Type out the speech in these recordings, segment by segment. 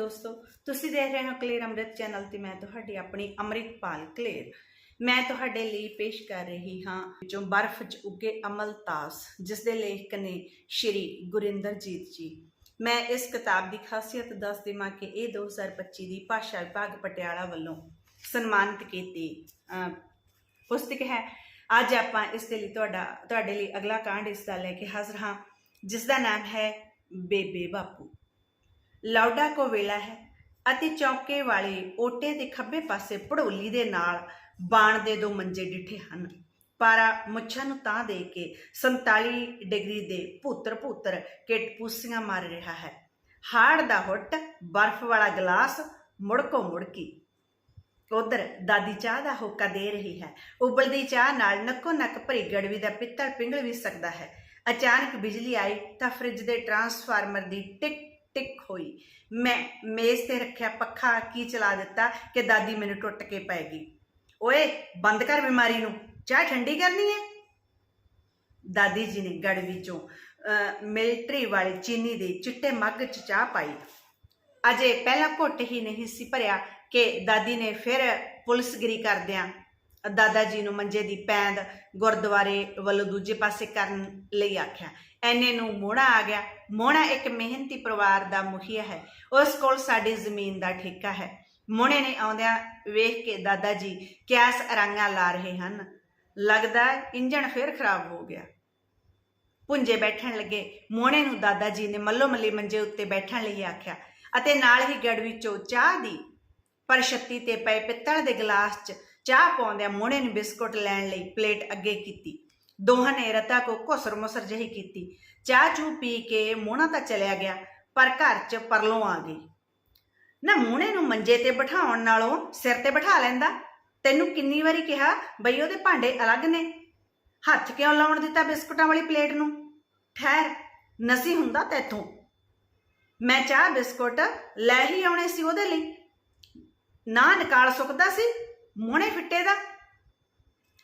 ਦੋਸਤੋ, ਤੁਸੀਂ ਦੇਖ ਰਹੇ ਹੋ ਕਲੇਰ ਅੰਮ੍ਰਿਤ ਚੈਨਲ ਤੇ ਮੈਂ ਤੁਹਾਡੀ ਆਪਣੀ ਅੰਮ੍ਰਿਤਪਾਲ ਕਲੇਰ। ਮੈਂ ਤੁਹਾਡੇ ਲਈ ਪੇਸ਼ ਕਰ ਰਹੀ ਹਾਂ ਜੋ ਬਰਫ਼ 'ਚ ਉੱਗੇ ਅਮਲਤਾਸ ਜਿਸ ਦੇ ਲੇਖਕ ਨੇ ਸ਼੍ਰੀ ਗੁਰਿੰਦਰਜੀਤ ਜੀ। ਮੈਂ ਇਸ ਕਿਤਾਬ ਦੀ ਖਾਸੀਅਤ ਦੱਸ ਦੇਵਾਂ ਕਿ ਇਹ 2025 ਦੀ ਭਾਸ਼ਾ ਵਿਭਾਗ ਪਟਿਆਲਾ ਵੱਲੋਂ ਸਨਮਾਨਿਤ ਕੀਤੀ ਪੁਸਤਕ ਹੈ। ਅੱਜ ਆਪਾਂ ਇਸ ਦੇ ਲਈ ਤੁਹਾਡਾ, ਤੁਹਾਡੇ ਲਈ ਅਗਲਾ ਕਾਂਡ ਇਸ ਦਾ ਲੈ ਕੇ ਹਾਜ਼ਰ ਹਾਂ, ਜਿਸ ਦਾ ਨਾਮ ਹੈ ਬੇਬੇ ਬਾਪੂ। ਲੌਡਾ ਕੋ ਵੇਲਾ ਹੈ ਅਤੇ ਚੌਕੇ ਵਾਲੇ ਓਟੇ ਦੇ ਖੱਬੇ ਪਾਸੇ ਪੜੋਲੀ ਦੇ ਨਾਲ ਬਾਣ ਦੇ ਦੋ ਮੰਜੇ ਡਿੱਠੇ ਹਨ। ਪਾਰਾ ਮੁੱਛਾਂ ਨੂੰ ਤਾਂ ਦੇ ਕੇ 47 ਡਿਗਰੀ ਦੇ ਭੂਤਰ ਭੂਤਰ ਕਿਟ ਮਾਰ ਰਿਹਾ ਹੈ। ਹਾੜ ਦਾ ਹੁੱਟ, ਬਰਫ਼ ਵਾਲਾ ਗਲਾਸ ਮੁੜਕੋ ਮੁੜਕੀ ਉਧਰ ਦਾਦੀ ਚਾਹ ਦਾ ਹੋਕਾ ਦੇ ਰਹੀ ਹੈ। ਉਬਲਦੀ ਚਾਹ ਨਾਲ ਨੱਕੋ ਨੱਕ ਭਰੀ ਗੜਵੀ ਦਾ ਪਿੱਤਲ ਪਿੰਗਲ ਵੀ ਸਕਦਾ ਹੈ। ਅਚਾਨਕ ਬਿਜਲੀ ਆਈ ਤਾਂ ਫ੍ਰਿਜ ਦੇ ਟਰਾਂਸਫਾਰਮਰ ਦੀ ਟਿਕ ਟਿਕ ਹੋਈ। ਮੈਂ ਮੇਜ਼ ਤੇ ਰੱਖਿਆ ਪੱਖਾ ਕੀ ਚਲਾ ਦਿੱਤਾ ਕਿ ਦਾਦੀ ਮੈਨੂੰ ਟੁੱਟ ਕੇ ਪੈ ਗਈ। ਓਏ ਬੰਦ ਕਰ ਬਿਮਾਰੀ ਨੂੰ। ਚਾਹ ਠੰਡੀ ਕਰਨੀ ਹੈ? ਦਾਦੀ ਜੀ ਨੇ ਗੜ ਵਿੱਚੋਂ ਅਹ, ਮਿਲਟਰੀ ਵਾਲੀ ਚੀਨੀ ਦੇ ਚਿੱਟੇ ਮੱਗ 'ਚ ਚਾਹ ਪਾਈ। ਅਜੇ ਪਹਿਲਾ ਘੁੱਟ ਹੀ ਨਹੀਂ ਸੀ ਭਰਿਆ ਕਿ ਦਾਦੀ ਨੇ ਫਿਰ ਪੁਲਿਸਗਿਰੀ ਕਰਦਿਆਂ ਦਾਦਾ ਜੀ ਨੂੰ ਮੰਜੇ ਦੀ ਪੈਂਦ ਗੁਰਦੁਆਰੇ ਵੱਲੋਂ ਦੂਜੇ ਪਾਸੇ ਕਰਨ ਲਈ ਆਖਿਆ। ਐਨੇ ਨੂੰ ਮੋਹਣਾ ਆ ਗਿਆ। ਮੋਹਣਾ ਇੱਕ ਮਿਹਨਤੀ ਪਰਿਵਾਰ ਦਾ ਮੁਖੀਆ ਹੈ। ਉਸ ਕੋਲ ਸਾਡੀ ਜ਼ਮੀਨ ਦਾ ਠੇਕਾ ਹੈ। ਮੋਹਣੇ ਨੇ ਆਉਂਦਿਆਂ ਵੇਖ ਕੇ ਦਾਦਾ ਜੀ ਕਿਆਸ ਅਰੰਗਾ ਲਾ ਰਹੇ ਹਨ। ਲੱਗਦਾ ਇੰਜਣ ਫਿਰ ਖਰਾਬ ਹੋ ਗਿਆ। ਪੁੰਜੇ ਬੈਠਣ ਲੱਗੇ। ਮੋਹਣੇ ਨੂੰ ਦਾਦਾ ਜੀ ਨੇ ਮੱਲੋ ਮੱਲੀ ਮੰਜੇ ਉੱਤੇ ਬੈਠਣ ਲਈ ਆਖਿਆ ਅਤੇ ਨਾਲ ਹੀ ਗੜ ਵਿੱਚੋਂ ਚਾਹ ਦੀ ਪਰਛੱਤੀ ਤੇ ਪਏ ਪਿੱਤਲ ਦੇ ਗਲਾਸ 'ਚ ਚਾਹ ਪਾਉਂਦਿਆਂ ਮੋਹਣੇ ਨੇ ਬਿਸਕੁਟ ਲੈਣ ਲਈ ਪਲੇਟ ਅੱਗੇ ਕੀਤੀ। ਦੋਹਾਂ ਨੇ ਰਤਾ ਕੋ ਘੁਸਰ ਮੁਸਰ ਜਿਹੀ ਕੀਤੀ। ਚਾਹ ਚੂ ਪੀ ਕੇ ਮੋਹਣਾ ਤਾਂ ਚਲਿਆ ਗਿਆ, ਪਰ ਘਰ 'ਚ ਪਰਲੋਂ ਆ ਗਈ। ਨਾ ਮੋਹਣੇ ਨੂੰ ਮੰਜੇ ਤੇ ਬਿਠਾਉਣ ਨਾਲੋਂ ਸਿਰ ਤੇ ਬਿਠਾ ਲੈਂਦਾ? ਤੈਨੂੰ ਕਿੰਨੀ ਵਾਰੀ ਕਿਹਾ ਬਈ ਉਹਦੇ ਭਾਂਡੇ ਅਲੱਗ ਨੇ? ਹੱਥ ਕਿਉਂ ਲਾਉਣ ਦਿੱਤਾ ਬਿਸਕੁਟਾਂ ਵਾਲੀ ਪਲੇਟ ਨੂੰ? ਠਹਿਰ, ਨਸੀ ਹੁੰਦਾ ਤੈਥੋਂ। ਮੈਂ ਚਾਹ ਬਿਸਕੁਟ ਲੈ ਹੀ ਆਉਣੇ ਸੀ ਉਹਦੇ ਲਈ। ਨਾ ਨਿਕਾਲ ਸੁੱਕਦਾ ਸੀ? ਮੋਹਣੇ ਫਿੱਟੇ ਦਾ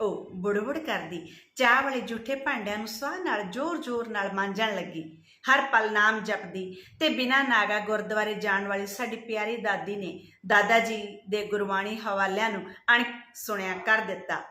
ਉਹ ਬੁੜਬੁੜ ਕਰਦੀ। ਚਾਹ ਵਾਲੇ ਝੂਠੇ ਭਾਂਡਿਆਂ ਨੂੰ ਸਵਾਹ ਨਾਲ, ਜ਼ੋਰ-ਜ਼ੋਰ ਨਾਲ ਮਾਂਜਣ ਲੱਗੀ। ਹਰ ਪਲ ਨਾਮ ਜਪਦੀ ਤੇ ਬਿਨਾਂ ਨਾਗਾ ਗੁਰਦੁਆਰੇ ਜਾਣ ਵਾਲੀ ਸਾਡੀ ਪਿਆਰੀ ਦਾਦੀ ਨੇ ਦਾਦਾ ਜੀ ਦੇ ਗੁਰਬਾਣੀ ਹਵਾਲਿਆਂ ਨੂੰ ਅਣ ਸੁਣਿਆ ਕਰ ਦਿੱਤਾ।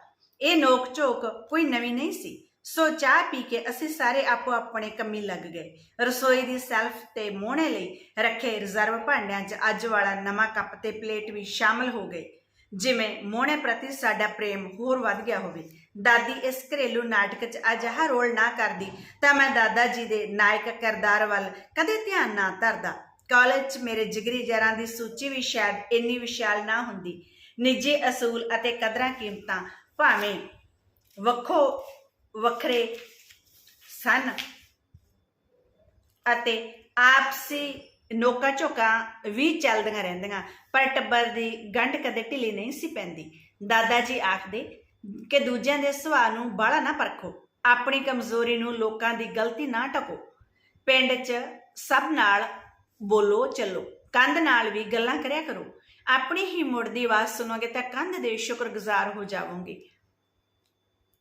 ਇਹ ਨੋਕ ਝੋਕ ਕੋਈ ਨਵੀਂ ਨਹੀਂ ਸੀ। ਸੋ ਚਾਹ ਪੀ ਕੇ ਅਸੀਂ ਸਾਰੇ ਆਪੋ ਆਪਣੇ ਕੰਮੀ ਲੱਗ ਗਏ। ਰਸੋਈ ਦੀ ਸੈਲਫ ਤੇ ਮੋਹਣੇ ਲਈ ਰੱਖੇ ਰਿਜ਼ਰਵ ਭਾਂਡਿਆਂ 'ਚ ਅੱਜ ਵਾਲਾ ਨਵਾਂ ਕੱਪ ਤੇ ਪਲੇਟ ਵੀ ਸ਼ਾਮਲ ਹੋ ਗਏ। ਜਿਵੇਂ ਮੋਹਣੇ ਪ੍ਰਤੀ ਸਾਡਾ ਪ੍ਰੇਮ ਹੋਰ ਵੱਧ ਗਿਆ ਹੋਵੇ। ਦਾਦੀ ਇਸ ਘਰੇਲੂ ਨਾਟਕ 'ਚ ਅਜਿਹਾ ਰੋਲ ਨਾ ਕਰਦੀ ਤਾਂ ਮੈਂ ਦਾਦਾ ਜੀ ਦੇ ਨਾਇਕ ਕਿਰਦਾਰ ਵੱਲ ਕਦੇ ਧਿਆਨ ਨਾ ਧਰਦਾ। ਕਾਲਜ 'ਚ ਮੇਰੇ ਜਿਗਰੀ ਜਰਾਂ ਦੀ ਸੂਚੀ ਵੀ ਸ਼ਾਇਦ ਇੰਨੀ ਵਿਸ਼ਾਲ ਨਾ ਹੁੰਦੀ। ਨਿੱਜੀ ਅਸੂਲ ਅਤੇ ਕਦਰਾਂ ਕੀਮਤਾਂ ਭਾਵੇਂ ਵੱਖੋ ਵੱਖਰੇ ਸਨ ਅਤੇ ਆਪਸੀ ਨੋਕਾ ਝੋਕਾ ਵੀ ਚੱਲਦੀਆਂ ਰਹਿੰਦੀਆਂ, ਪਰ ਟੱਬਰ ਦੀ ਗੰਢ ਕਦੇ ਢਿੱਲੀ ਨਹੀਂ ਸੀ ਪੈਂਦੀ। ਦਾਦਾ ਜੀ ਆਖਦੇ ਕਿ ਦੂਜਿਆਂ ਦੇ ਸੁਭਾਅ ਨੂੰ ਬਾਹਲਾ ਨਾ ਪਰਖੋ, ਆਪਣੀ ਕਮਜ਼ੋਰੀ ਨੂੰ ਲੋਕਾਂ ਦੀ ਗਲਤੀ ਨਾ ਟਕੋ। ਪਿੰਡ 'ਚ ਸਭ ਨਾਲ ਬੋਲੋ, ਚੱਲੋ। ਕੰਧ ਨਾਲ ਵੀ ਗੱਲਾਂ ਕਰਿਆ ਕਰੋ। ਆਪਣੀ ਹੀ ਮੁੜ ਦੀ ਆਵਾਜ਼ ਸੁਣੋਗੇ ਤਾਂ ਕੰਧ ਦੇ ਸ਼ੁਕਰਗੁਜ਼ਾਰ ਹੋ ਜਾਵੋਗੇ।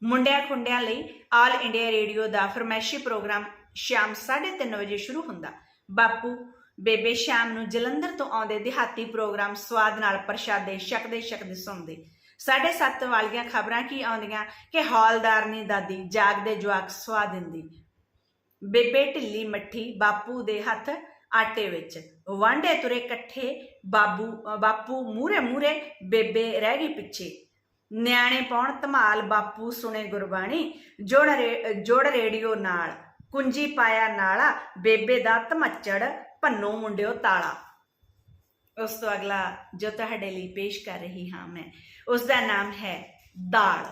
ਮੁੰਡਿਆਂ ਖੁੰਡਿਆਂ ਲਈ ਆਲ ਇੰਡੀਆ ਰੇਡੀਓ ਦਾ ਫਰਮੈਸ਼ੀ ਪ੍ਰੋਗਰਾਮ ਸ਼ਾਮ 3:30 ਵਜੇ ਸ਼ੁਰੂ ਹੁੰਦਾ। ਬਾਪੂ ਬੇਬੇ ਸ਼ਾਮ ਨੂੰ ਜਲੰਧਰ ਤੋਂ ਆਉਂਦੇ ਦਿਹਾਤੀ ਪ੍ਰੋਗਰਾਮ ਸਵਾਦ ਨਾਲ ਪ੍ਰਸ਼ਾਦੇ ਛਕਦੇ ਛਕਦੇ ਸੁਣਦੇ। 7:30 ਵਾਲੀਆਂ ਖਬਰਾਂ ਕੀ ਆਉਂਦੀਆਂ? ਕਿ ਹੌਲਦਾਰਨੀ ਦਾਦੀ ਜਾਗਦੇ ਜਵਾਕ ਸਵਾ ਦਿੰਦੀ। ਬੇਬੇ ਢਿੱਲੀ ਮੱਠੀ ਬਾਪੂ ਦੇ ਹੱਥ ਆਟੇ ਵਿੱਚ। ਵਾਂਡੇ ਤੁਰੇ ਇਕੱਠੇ ਬਾਬੂ ਬਾਪੂ ਮੂਰੇ ਮੂਰੇ ਬੇਬੇ ਰਹਿ ਗਈ ਪਿੱਛੇ। ਨਿਆਣੇ ਪਾਉਣ ਧਮਾਲ ਬਾਪੂ ਸੁਣੇ ਗੁਰਬਾਣੀ, ਜੋੜ ਰੇ- ਜੋੜ ਰੇਡੀਓ ਨਾਲ। ਕੁੰਜੀ ਪਾਇਆ ਨਾਲਾ, ਬੇਬੇ ਦਾ ਧਮੱਚੜ ਭੰਨੋ ਮੁੰਡਿਓ ਤਾਲਾ। ਉਸ ਤੋਂ ਅਗਲਾ, ਜੋ ਤੁਹਾਡੇ ਲਈ ਪੇਸ਼ ਕਰ ਰਹੀ ਹਾਂ ਮੈਂ, ਉਸ ਦਾ ਨਾਮ ਹੈ ਦਾਲ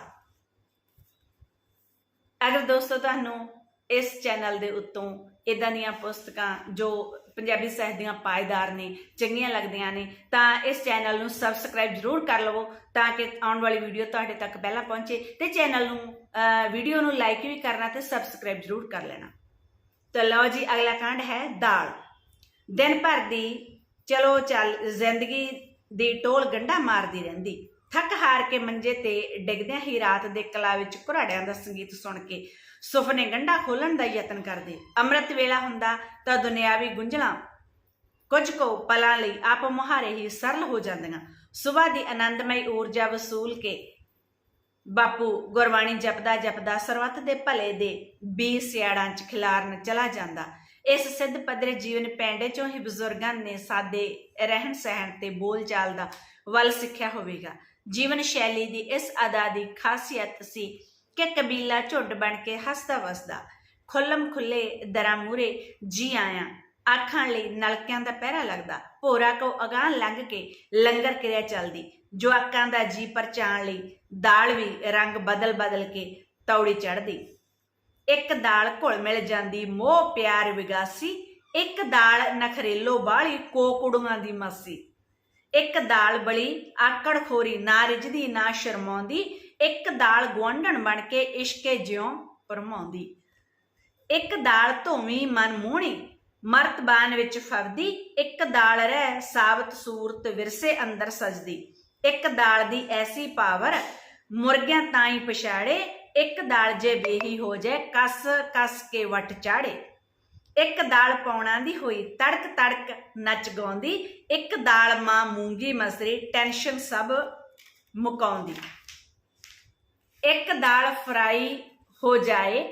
ਅਗਰ ਦੋਸਤੋ ਤੁਹਾਨੂੰ ਇਸ ਚੈਨਲ ਦੇ ਉੱਤੋਂ ਇਦਾਂ ਦੀਆਂ ਪੁਸਤਕਾਂ ਜੋ ਪੰਜਾਬੀ ਸਾਹਿਤ ਦੀਆਂ ਪਾਇਦਾਰ ਨੇ, ਚੰਗੀਆਂ ਲੱਗਦੀਆਂ ਨੇ, ਤਾਂ ਇਸ ਚੈਨਲ ਨੂੰ ਸਬਸਕ੍ਰਾਈਬ ਜ਼ਰੂਰ ਕਰ ਲਵੋ ਤਾਂ ਕਿ ਆਉਣ ਵਾਲੀ ਵੀਡੀਓ ਤੁਹਾਡੇ ਤੱਕ ਪਹਿਲਾਂ ਪਹੁੰਚੇ ਤੇ ਚੈਨਲ ਨੂੰ ਵੀਡੀਓ ਨੂੰ ਲਾਈਕ ਵੀ ਕਰਨਾ ਤੇ ਸਬਸਕ੍ਰਾਈਬ ਜ਼ਰੂਰ ਕਰ ਲੈਣਾ। ਤਾਂ ਲਓ ਜੀ, ਅਗਲਾ ਕਾਂਡ ਹੈ ਦਾਲ ਦਿਨ ਭਰ ਦੀ ਚਲੋ ਚੱਲ ਜ਼ਿੰਦਗੀ ਦੀ ਟੋਲ ਗੰਢਾ ਮਾਰਦੀ ਰਹਿੰਦੀ। ਥੱਕ ਹਾਰ ਕੇ ਮੰਜੇ ਤੇ ਡਿੱਗਦਿਆਂ ਹੀ ਰਾਤ ਦੇ ਕਲਾ ਵਿੱਚ ਘੁਰਾੜਿਆਂ ਦਾ ਸੰਗੀਤ ਸੁਣ ਕੇ ਸੁਪਨੇ ਗੰਢਾ ਖੋਲਣ ਦਾ ਯਤਨ ਕਰਦੇ। ਅੰਮ੍ਰਿਤ ਵੇਲਾ ਹੁੰਦਾ ਤਾਂ ਦੁਨਿਆਵੀ ਗੁੰਝਲਾਂ ਕੁਝ ਕੋ ਪਲਾਂ ਲਈ ਆਪ ਮੁਹਾਰੇ ਹੀ ਸਰਲ ਹੋ ਜਾਂਦੀਆਂ। ਸਵੇਰ ਦੀ ਆਨੰਦਮਈ ਊਰਜਾ ਵਸੂਲ ਕੇ ਬਾਪੂ ਗੁਰਬਾਣੀ ਜਪਦਾ ਜਪਦਾ ਸਰਬੱਤ ਦੇ ਭਲੇ ਦੇ ਬੀ ਸਿਆੜਾਂ ਚ ਖਿਲਾਰਨ ਚਲਾ ਜਾਂਦਾ। ਇਸ ਸਿੱਧ ਪੱਧਰੇ ਜੀਵਨ ਪੈਂਡੇ ਚੋਂ ਹੀ ਬਜ਼ੁਰਗਾਂ ਨੇ ਸਾਦੇ ਰਹਿਣ ਸਹਿਣ ਤੇ ਬੋਲਚਾਲ ਦਾ ਵੱਲ ਸਿੱਖਿਆ ਹੋਵੇਗਾ। ਜੀਵਨ ਸ਼ੈਲੀ ਦੀ ਇਸ ਅਦਾ ਦੀ ਖਾਸੀਅਤ ਸੀ ਕਿ ਕਬੀਲਾ ਝੁੱਡ ਬਣ ਕੇ ਹੱਸਦਾ ਵਸਦਾ, ਖੁੱਲਮ ਖੁੱਲੇ ਦਰਾਂ ਮੂਰੇ ਜੀ ਆਇਆ, ਆਖਾਂ ਲਈ ਨਲਕਿਆਂ ਦਾ ਪਹਿਰਾ ਲੱਗਦਾ, ਭੋਰਾ ਕੋ ਅਗਾਹ ਲੰਘ ਕੇ ਲੰਗਰ ਕਿਰਿਆ ਚੱਲਦੀ, ਜਵਾਕਾਂ ਦਾ ਜੀ ਪਰਚਾਣ ਲਈ ਦਾਲ ਵੀ ਰੰਗ ਬਦਲ ਬਦਲ ਕੇ ਤੌੜੀ ਚੜਦੀ ਇੱਕ ਦਾਲ ਘੁਲ ਮਿਲ ਜਾਂਦੀ, ਮੋਹ ਪਿਆਰ ਵਿਗਾਸੀ। ਇੱਕ ਦਾਲ ਨਖਰੇਲੋ ਬਾਲੀ ਕੋਕੜੂਆਂ ਦੀ ਮਾਸੀ। ਇੱਕ ਦਾਲ ਬਲੀ ਆਕੜ ਖੋਰੀ ਨਾ ਰਿਜਦੀ ਨਾ ਸ਼ਰਮਾਉਂਦੀ। ਇੱਕ ਦਾਲ ਗੁਆਂਢਣ ਬਣ ਕੇ ਇਸ਼ਕੇ ਜਿਉਂ ਪਰਮਾਉਂਦੀ। ਇੱਕ ਦਾਲ ਧੋਵੀ ਮਨ ਮੋਹਣੀ ਮਰਤਬਾਨ ਵਿੱਚ ਫਵਦੀ। ਇੱਕ ਦਾਲ ਰਹਿ ਸਾਬਤ ਸੂਰਤ ਵਿਰਸੇ ਅੰਦਰ ਸਜਦੀ। ਇੱਕ ਦਾਲ ਦੀ ਐਸੀ ਪਾਵਰ, ਮੁਰਗਿਆਂ ਤਾਂ ਹੀ ਪਛਾੜੇ। ਇੱਕ ਦਾਲ ਜੇ ਬੇਹੀ ਹੋ ਜਾਏ, ਕਸ ਕਸ ਕੇ ਵਟ ਚਾੜੇ। ਇੱਕ ਦਾਲ ਪਾਉਣਾ ਦੀ ਹੋਈ, ਤੜਕ ਤੜਕ ਨੱਚ ਗਾਉਂਦੀ। ਇੱਕ ਦਾਲ ਮਾਂ ਮੂੰਗੀ ਮਸਰੀ, ਟੈਨਸ਼ਨ ਸਭ ਮੁਕਾਉਂਦੀ। ਇੱਕ ਦਾਲ ਫਰਾਈ ਹੋ ਜਾਏ,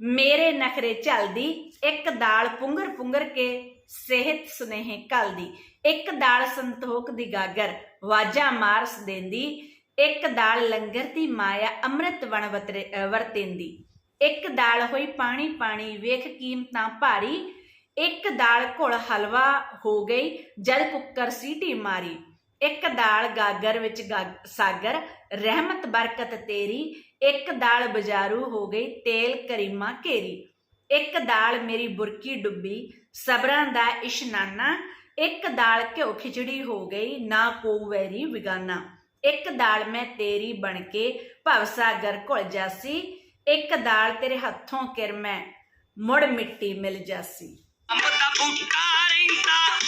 ਮੇਰੇ ਨਖਰੇ ਚੱਲਦੀ ਇੱਕ ਦਾਲ ਪੁੰਗਰ ਪੁੰਗਰ ਕੇ ਸਿਹਤ ਸੁਨੇਹੇ ਕਲਦੀ ਇੱਕ ਦਾਲ ਸੰਤੋਖ ਦੀ ਗਾਗਰ, ਵਾਜਾ ਮਾਰਸ ਦੇਂਦੀ। ਇੱਕ ਦਾਲ ਲੰਗਰ ਦੀ ਮਾਇਆ ਅੰਮ੍ਰਿਤ ਵਣ ਵਤਰੇ- ਵਰਤੇਂਦੀ। ਇੱਕ ਦਾਲ ਹੋਈ ਪਾਣੀ ਪਾਣੀ ਵੇਖ ਕੀਮਤਾਂ ਭਾਰੀ। ਇੱਕ ਦਾਲ ਘੁਲ ਹਲਵਾ ਹੋ ਗਈ ਜਦ ਕੁੱਕਰ ਸੀਟੀ ਮਾਰੀ। ਇੱਕ ਦਾਲ ਗਾਗਰ ਵਿੱਚ ਸਾਗਰ, ਰਹਿਮਤ ਬਰਕਤ ਤੇਰੀ। ਇੱਕ ਦਾਲ ਬਜ਼ਾਰੂ ਹੋ ਗਈ, ਤੇਲ ਕਰੀਮਾ ਘੇਰੀ। ਇੱਕ ਦਾਲ ਮੇਰੀ ਬੁਰਕੀ ਡੁੱਬੀ, ਸਬਰਾਂ ਦਾ ਇਸ਼ਨਾਨਾ। ਇੱਕ ਦਾਲ ਘਿਓ ਖਿਚੜੀ ਹੋ ਗਈ, ਨਾ ਕੋ ਵੈਰੀ ਵਿਗਾਨਾ। ਇੱਕ ਦਾਲ ਮੈਂ ਤੇਰੀ ਬਣ ਕੇ ਭਵਸਾਗਰ ਘੁਲ ਜਾਸੀ, ਇੱਕ ਦਾਲ ਤੇਰੇ ਹੱਥੋਂ ਕਿਰ ਮੈਂ ਮੁੜ ਮਿੱਟੀ ਮਿਲ ਜਾਸੀ। ਅੰਬ ਦਾ ਬੂਟਾ ਰਹਿੰਦਾ